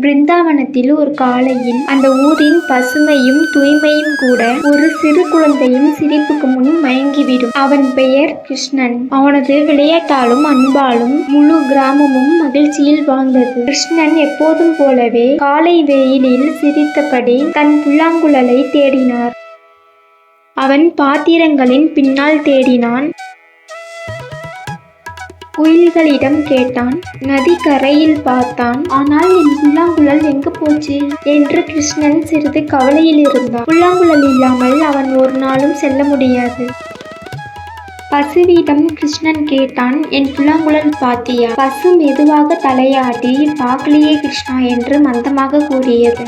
பிருந்தாவனத்தில் ஒரு காலையில் அந்த ஊரின் பசுமையும் தூய்மையும் கூட ஒரு சிறு குழந்தையின் சிரிப்புக்கு முன் மயங்கிவிடும். அவன் பெயர் கிருஷ்ணன். அவனது விளையாட்டாலும் அன்பாலும் முழு கிராமமும் மகிழ்ச்சியில் வாழ்ந்தது. கிருஷ்ணன் எப்போதும் போலவே காலை வெயிலில் சிரித்தபடி தன் புல்லாங்குழலை தேடினார். அவன் பாத்திரங்களின் பின்னால் தேடினான். குயில்களிடம் கேட்டான். நதி கரையில் பார்த்தான். ஆனால் என் புல்லாங்குழல் எங்கு போச்சு? என்று கிருஷ்ணன் சிறிது கவலையில் இருந்தான். புல்லாங்குழல் இல்லாமல் அவன் ஒரு நாளும் செல்ல முடியாது. பசுவிடம் கிருஷ்ணன் கேட்டான். என் புல்லாங்குழல் பாத்தியா? பசு மெதுவாக தலையாட்டி பார்க்கலையே கிருஷ்ணா என்று மந்தமாக கூறியது.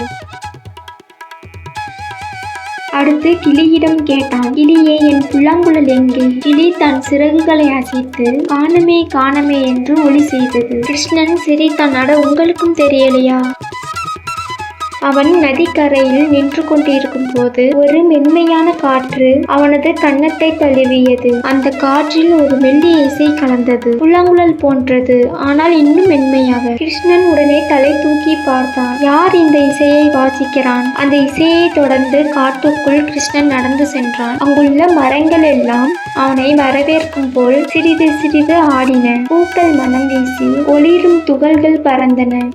அடுத்து கிளியிடம் கேட்டான் கிளியே என் புல்லாங்குழல் எங்கே? கிளி தன் சிறகுகளை அசைத்து காணமே காணமே என்று ஒலி செய்தது. கிருஷ்ணன் சிரித்தான் அட உங்களுக்கும் தெரியலையா? அவன் நதிக்கரையில் நின்று கொண்டிருக்கும் போது ஒரு மென்மையான காற்று அவனது கன்னத்தை தழுவியது. அந்த காற்றில் ஒரு மெல்லிய இசை கலந்தது. புல்லாங்குழல் போன்றது. ஆனால் இன்னும் மென்மையாக. கிருஷ்ணன் உடனே தலை தூக்கி பார்த்தான். யார் இந்த இசையை வாசிக்கிறான்? அந்த இசையை தொடர்ந்து காட்டுக்குள் கிருஷ்ணன் நடந்து சென்றான். அங்குள்ள மரங்கள் எல்லாம் அவனை வரவேற்கும் போல் சிறிது சிறிது ஆடின. பூக்கள் மனம் வீசி ஒளிரும் துகள்கள் பறந்தன.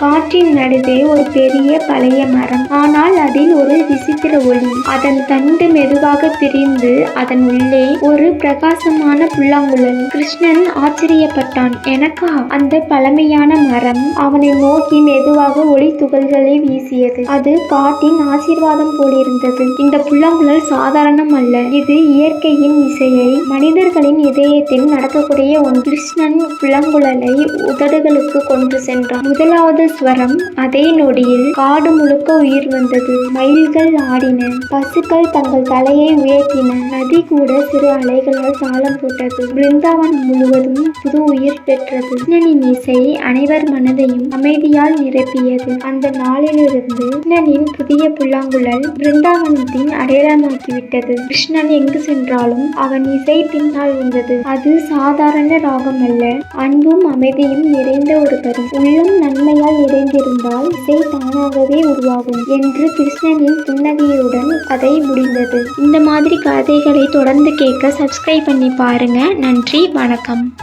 காற்றின் நடுவே ஒரு பெரிய பழைய மரம். ஆனால் அதில் ஒரு விசித்திர ஒளி. அதன் தண்டு மெதுவாக பிரிந்து அதன் உள்ளே ஒரு பிரகாசமான புல்லாங்குழல். கிருஷ்ணன் ஆச்சரியப்பட்ட பார்த்தான் எனக்கா அந்த பழமையான மரம் அவனை நோக்கி மெதுவாக ஒளி துகள்களை வீசியது. அது காட்டின் ஆசீர்வாதம் போலிருந்தது. இந்த புல்லாங்குழல் சாதாரணம் அல்ல. இது இயற்கையின் இசையை மனிதர்களின் இதயத்தில் நடக்கக்கூடிய ஒன் கிருஷ்ணன் புல்லாங்குழலை உதடுகளுக்கு கொண்டு சென்றான். முதலாவது ஸ்வரம் அதே நொடியில் காடு முழுக்க உயிர் வந்தது. மயில்கள் ஆடின. பசுக்கள் தங்கள் தலையை உயர்த்தின. நதி கூட சிறு அலைகளால் சாலம் போட்டது. பிருந்தாவன் முழுவதும் புது உயிர் பெற்றது கிருஷ்ணனின் இசை அனைவர் மனதையும் அமைதியால் நிரப்பியது. அந்த நாளிலிருந்து கிருஷ்ணனின் புதிய புல்லாங்குழல் பிருந்தாவனத்தின் அடையாளமாக்கிவிட்டது கிருஷ்ணன் எங்கு சென்றாலும் அவன் இசை பின்னால் வந்தது அது சாதாரண ராகம் அல்ல அன்பும் அமைதியும் நிறைந்த ஒரு பரி உள்ளம் நன்மையால் நிறைந்திருந்தால் இசை தானாகவே உருவாகும் என்று கிருஷ்ணனின் புன்னகையுடன் கதை முடிந்தது. இந்த மாதிரி கதைகளை தொடர்ந்து கேட்க சப்ஸ்கிரைப் பண்ணி பாருங்க. நன்றி வணக்கம்.